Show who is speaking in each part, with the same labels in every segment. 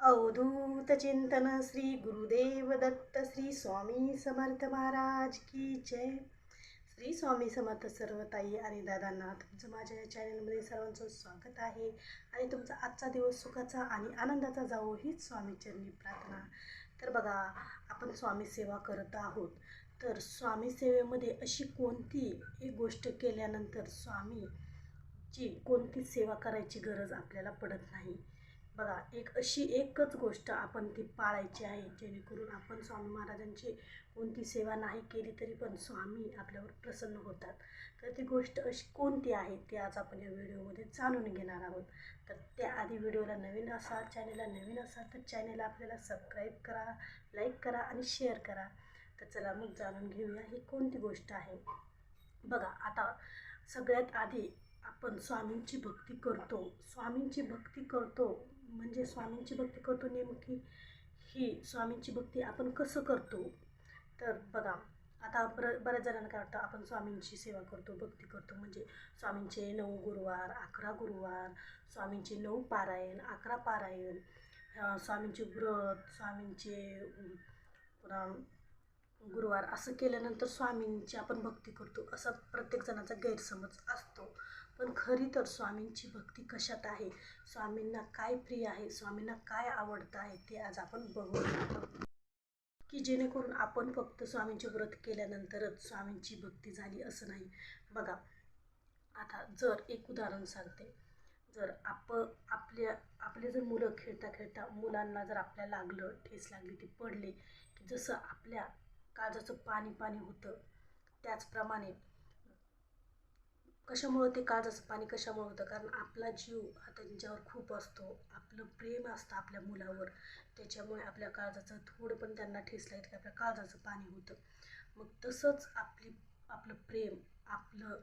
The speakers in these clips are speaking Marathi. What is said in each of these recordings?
Speaker 1: अवधूत चिंतन श्री गुरुदेव दत्त श्री स्वामी समर्थ महाराज की जय. श्री स्वामी समर्थ सर्व ताई आणि दादांना तुमचं माझ्या या चॅनलमध्ये सर्वांचं स्वागत आहे. आणि तुमचा आजचा दिवस सुखाचा आणि आनंदाचा जावो हीच स्वामीचरणी प्रार्थना. तर बघा आपण स्वामी सेवा करत आहोत. तर स्वामी सेवेमध्ये अशी कोणती एक गोष्ट केल्यानंतर स्वामीची कोणती सेवा करायची गरज आपल्याला पडत नाही? बघा एक अशी एकच गोष्ट आपण ती पाळायची आहे जेणेकरून आपण स्वामी महाराजांची कोणती सेवा नाही केली तरी पण स्वामी आपल्यावर प्रसन्न होतात. तर ती गोष्ट अशी कोणती आहे ती आज आपण या व्हिडिओमध्ये जाणून घेणार आहोत. तर त्याआधी व्हिडिओला नवीन असाल चॅनेलला नवीन असाल तर चॅनेल आपल्याला सबस्क्राईब करा लाईक करा आणि शेअर करा. तर चला मग जाणून घेऊया ही कोणती गोष्ट आहे. बघा आता सगळ्यात आधी आपण स्वामींची भक्ती करतो. स्वामींची भक्ती करतो म्हणजे स्वामींची भक्ती करतो नेमकी ही स्वामींची भक्ती आपण कसं करतो? तर बघा आता बर बऱ्याच जणांना काय वाटतं आपण स्वामींची सेवा करतो भक्ती करतो. म्हणजे स्वामींचे नऊ गुरुवार अकरा गुरुवार स्वामींचे नऊ पारायण अकरा पारायण स्वामींचे व्रत स्वामींचे गुरुवार असं केल्यानंतर स्वामींची आपण भक्ती करतो. असा प्रत्येक जणाचा गैरसमज असतो. पण खरी तर स्वामींची भक्ती कशात आहे? स्वामींना काय प्रिय आहे? स्वामींना काय आवडतं आहे ते आज आपण बघू की जेणेकरून आपण फक्त स्वामींचे व्रत केल्यानंतरच स्वामींची भक्ती झाली असं नाही. बघा आता जर एक उदाहरण सांगते. जर आप आपल्या आपले जर मुलं खेळता खेळता मुलांना जर आपल्या लागलं ठेस लागली ते पडले की जसं आपल्या काळजाचं पाणी पाणी होतं त्याचप्रमाणे कशामुळं ते काळजाचं पाणी कशामुळं होतं? कारण आपला जीव हा त्यांच्यावर खूप असतो. आपलं प्रेम असतं आपल्या मुलावर. त्याच्यामुळे आपल्या काळजाचं थोडं पण त्यांना ठेस लागली की आपल्या काळजाचं पाणी होतं. मग तसंच आपली आपलं प्रेम आपलं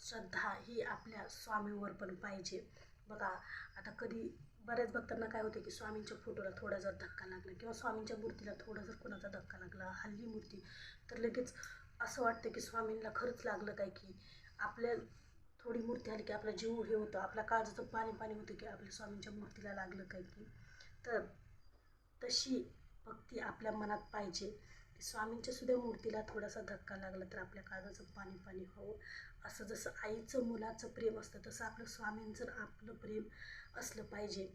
Speaker 1: श्रद्धा ही आपल्या स्वामीवर पण पाहिजे. बघा आता कधी बऱ्याच भक्तांना काय होते की स्वामींच्या फोटोला थोडा जर धक्का लागला किंवा स्वामींच्या मूर्तीला थोडा जर कोणाचा धक्का लागला हल्ली मूर्ती तर लगेच असं वाटतं की स्वामींना खरंच लागलं काय की आपल्या थोडी मूर्ती आली की आपला जीव हे होतं आपल्या काळजाचं पाणी पाणी होतं की आपल्या स्वामींच्या मूर्तीला लागलं काय की. तर तशी भक्ती आपल्या मनात पाहिजे. की स्वामींच्या सुद्धा मूर्तीला थोडासा धक्का लागला तर आपल्या काळजाचं पाणी पाणी व्हावं असं जसं आईचं मुलाचं प्रेम असतं तसं आपलं स्वामींचं आपलं प्रेम असलं पाहिजे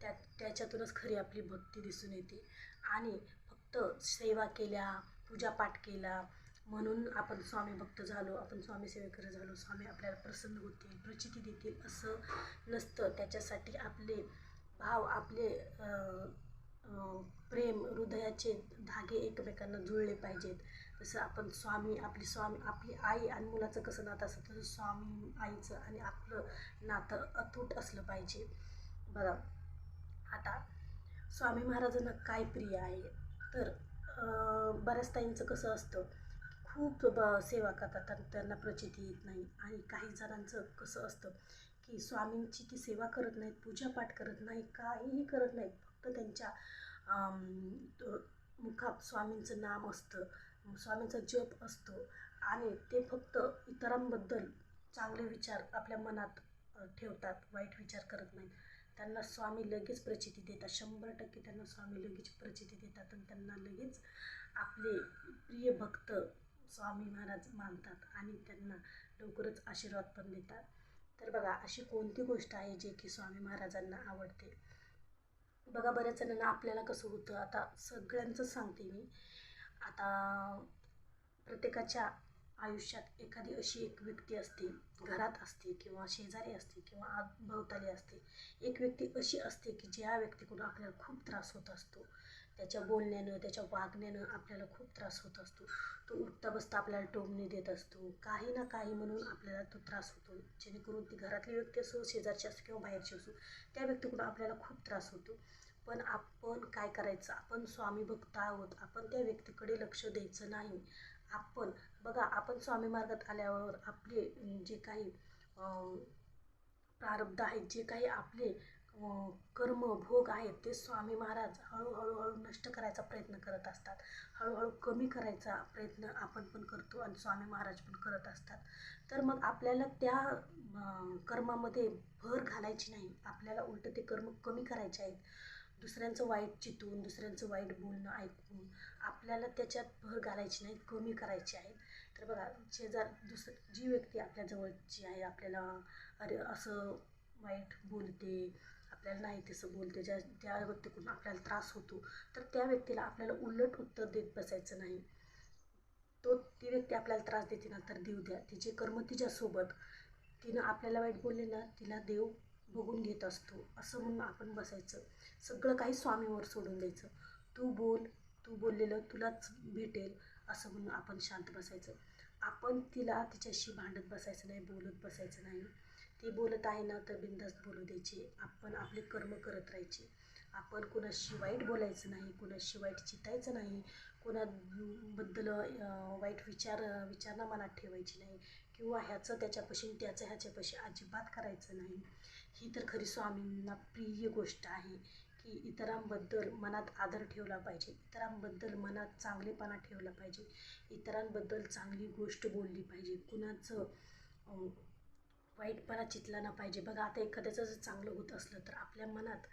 Speaker 1: त्या त्याच्यातूनच खरी आपली भक्ती दिसून येते. आणि फक्त सेवा केल्या पूजापाठ केला म्हणून आपण स्वामी भक्त झालो आपण स्वामी सेवेकरी झालो स्वामी आपल्याला प्रसन्न होतील प्रचिती देतील असं नसतं. त्याच्यासाठी आपले भाव आपले प्रेम हृदयाचे धागे एकमेकांना जुळले पाहिजेत. जसं आपण स्वामी आपली स्वामी आपली आई आणि मुलाचं कसं नातं असतं तसं स्वामी आईचं आणि आपलं नातं अतूट असलं पाहिजे. बघा आता स्वामी महाराजांना काय प्रिय आहे? तर बऱ्याच ताईंचं कसं असतं खूप ब सेवा करतात आणि त्यांना प्रचिती येत नाही. आणि काही जणांचं कसं असतं की स्वामींची ती सेवा करत नाहीत पूजापाठ करत नाही काहीही करत नाहीत. फक्त त्यांच्या मुखात स्वामींचं नाम असतं. स्वामींचा जप असतो. आणि ते फक्त इतरांबद्दल चांगले विचार आपल्या मनात ठेवतात वाईट विचार करत नाहीत. त्यांना स्वामी लगेच प्रचिती देतात. शंभर टक्के त्यांना स्वामी लगेच प्रचिती देतात. आणि त्यांना लगेच आपले प्रिय भक्त स्वामी महाराज मानतात आणि त्यांना लवकरच आशीर्वाद पण देतात. तर बघा अशी कोणती गोष्ट आहे जे की स्वामी महाराजांना आवडते? बघा बऱ्याच जणांना आपल्याला कसं होतं आता सगळ्यांचंच सांगते मी. आता प्रत्येकाच्या आयुष्यात एखादी अशी एक व्यक्ती असते घरात असते किंवा शेजारी असते किंवा आग भोवताली असते एक व्यक्ती अशी असते की ज्या व्यक्तीकडून आपल्याला खूप त्रास होत असतो. त्याच्या बोलण्यानं त्याच्या वागण्यानं आपल्याला खूप त्रास होत असतो. तो उठता बसता आपल्याला टोमणे देत असतो. काही ना काही म्हणून आपल्याला तो त्रास होतो. जेणेकरून ती घरातली व्यक्ती असो शेजारची असो किंवा बाहेरची असो त्या व्यक्तीकडून आपल्याला खूप त्रास होतो. पण आपण काय करायचं? आपण स्वामी भक्त आहोत. आपण त्या व्यक्तीकडे लक्ष द्यायचं नाही. आपण बघा आपण स्वामी मार्गात आल्यावर आपले जे काही प्रारब्ध आहेत जे काही आपले कर्म भोग आहेत ते स्वामी महाराज हळूहळू हळू नष्ट करायचा प्रयत्न करत असतात. हळूहळू कमी करायचा प्रयत्न आपण पण करतो आणि स्वामी महाराज पण करत असतात. तर मग आपल्याला त्या कर्मामध्ये भर घालायची नाही. आपल्याला उलट ते कर्म कमी करायचे आहेत. दुसऱ्यांचं वाईट चितून दुसऱ्यांचं वाईट बोलणं ऐकून आपल्याला त्याच्यात भर घालायची नाही कमी करायची आहे. तर बघा शेजार दुसरं जी व्यक्ती आपल्याजवळची आहे आपल्याला अरे असं वाईट बोलते आपल्याला नाही तसं बोलते. ज्या त्या व्यक्तीकडून आपल्याला त्रास होतो तर त्या व्यक्तीला आपल्याला उलट उत्तर देत बसायचं नाही. तो ती व्यक्ती आपल्याला त्रास देते ना तर देऊ द्या. तिचे कर्म तिच्यासोबत. तिनं आपल्याला वाईट बोलले ना तिला देव बघून घेत असतो. असं म्हणून आपण बसायचं. सगळं काही स्वामीवर सोडून द्यायचं. तू बोल तू बोललेलं तुलाच भेटेल असं म्हणून आपण शांत बसायचं. आपण तिला तिच्याशी भांडत बसायचं नाही बोलत बसायचं नाही. ती बोलत आहे ना तर बिंदास्त बोलू द्यायचे. आपण आपले कर्म करत राहायचे. आपण कुणाशी वाईट बोलायचं नाही कुणाशी वाईट चितायचं नाही कुणाबद्दल वाईट विचार विचारणा मनात ठेवायची नाही किंवा ह्याचं त्याच्यापाशी त्याचं ह्याच्यापाशी अजिबात करायचं नाही. ही तर खरी स्वामींना प्रिय गोष्ट आहे की इतरांबद्दल मनात आदर ठेवला पाहिजे. इतरांबद्दल मनात चांगलेपणा ठेवला पाहिजे. इतरांबद्दल चांगली गोष्ट बोलली पाहिजे. कुणाचं वाईटपणा चितला ना पाहिजे. बघा आता एखाद्याचं जर चांगलं होत असलं तर आपल्या मनात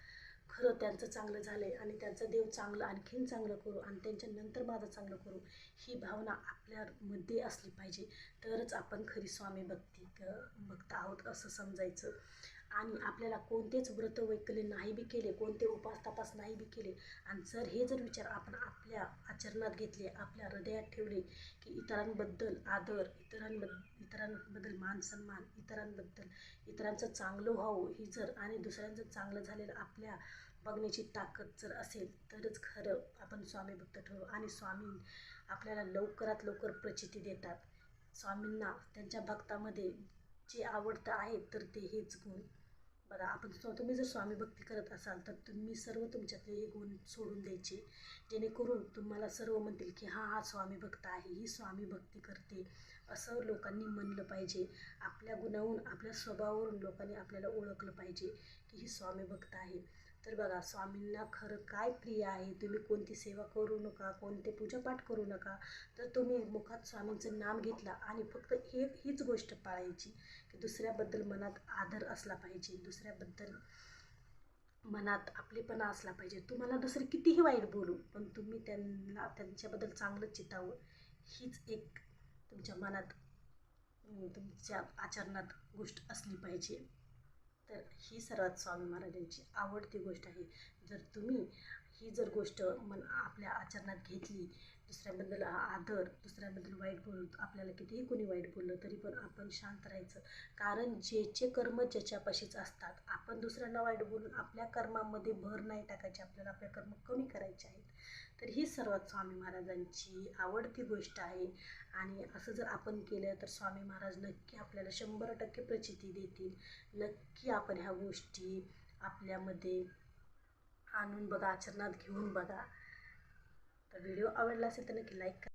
Speaker 1: खरं त्यांचं चांगलं झालं आहे आणि त्यांचं देव चांगलं आणखीन चांगलं करू आणि त्यांच्या नंतर माझं चांगलं करू ही भावना आपल्यामध्ये असली पाहिजे. तरच आपण खरी स्वामी भक्ती क- भक्त आहोत असं समजायचं. आणि आपल्याला कोणतेच व्रत वैकल्य नाही बी केले कोणते उपास तपास नाही बी केले. आणि जर हे जर विचार आपण आपल्या आचरणात घेतले आपल्या हृदयात ठेवले की इतरांबद्दल आदर इतरांबद्दल इतरांबद्दल मान सन्मान इतरांबद्दल इतरांचं चांगलं व्हावं ही जर आणि दुसऱ्यांचं चांगलं झालेलं आपल्या बघण्याची ताकद जर असेल तरच खरं आपण स्वामी भक्त ठरू आणि स्वामी आपल्याला लवकरात लवकर प्रचिती देतात. स्वामींना त्यांच्या भक्तामध्ये जे आवडतं आहे तर ते हेच गुण. बघा आपण स्व तुम्ही जर स्वामी भक्ती करत असाल तर तुम्ही सर्व तुमच्यातले हे गुण सोडून द्यायचे. जेणेकरून तुम्हाला सर्व म्हणतील की हा हा स्वामी भक्त आहे ही स्वामी भक्ती करते. असं लोकांनी म्हणलं पाहिजे. आपल्या गुणाहून आपल्या स्वभावावरून लोकांनी आपल्याला ओळखलं पाहिजे की ही स्वामी भक्त आहे. तर बघा स्वामींना खरं काय प्रिय आहे तुम्ही कोणती सेवा करू नका कोणते पूजापाठ करू नका तर तुम्ही मुखात स्वामींचं नाम घेतला आणि फक्त हे हीच गोष्ट पाळायची की दुसऱ्याबद्दल मनात आदर असला पाहिजे दुसऱ्याबद्दल मनात आपलेपणा असला पाहिजे. तुम्हाला दुसरे कितीही वाईट बोलू पण तुम्ही त्यांना त्यांच्याबद्दल चांगलं चितावं हीच एक तुमच्या मनात तुमच्या आचरणात गोष्ट असली पाहिजे. तर ही सर्वात स्वामी महाराजांची आवडती गोष्ट आहे. जर तुम्ही ही जर गोष्ट मन आपल्या आचरणात घेतली दुसऱ्याबद्दल आदर दुसऱ्याबद्दल वाईट बोल आपल्याला कितीही कोणी वाईट बोललं तरी पण आपण शांत राहायचं. कारण ज्याचे कर्म ज्याच्यापाशीच असतात आपण दुसऱ्यांना वाईट बोलून आपल्या कर्मामध्ये भर नाही टाकायची आपल्याला आपल्या कर्म कमी करायचे आहेत. तर ही सर्वात स्वामी महाराजांची आवडती गोष्ट आहे. आणि असं जर आपण केलं तर स्वामी महाराज नक्की आपल्याला शंभर टक्के प्रचिती देतील. नक्की आपण ह्या गोष्टी आपल्यामध्ये आणून बघा आचरणात घेऊन बघा. तर व्हिडिओ आवडला असेल तर नक्की लाईक करा.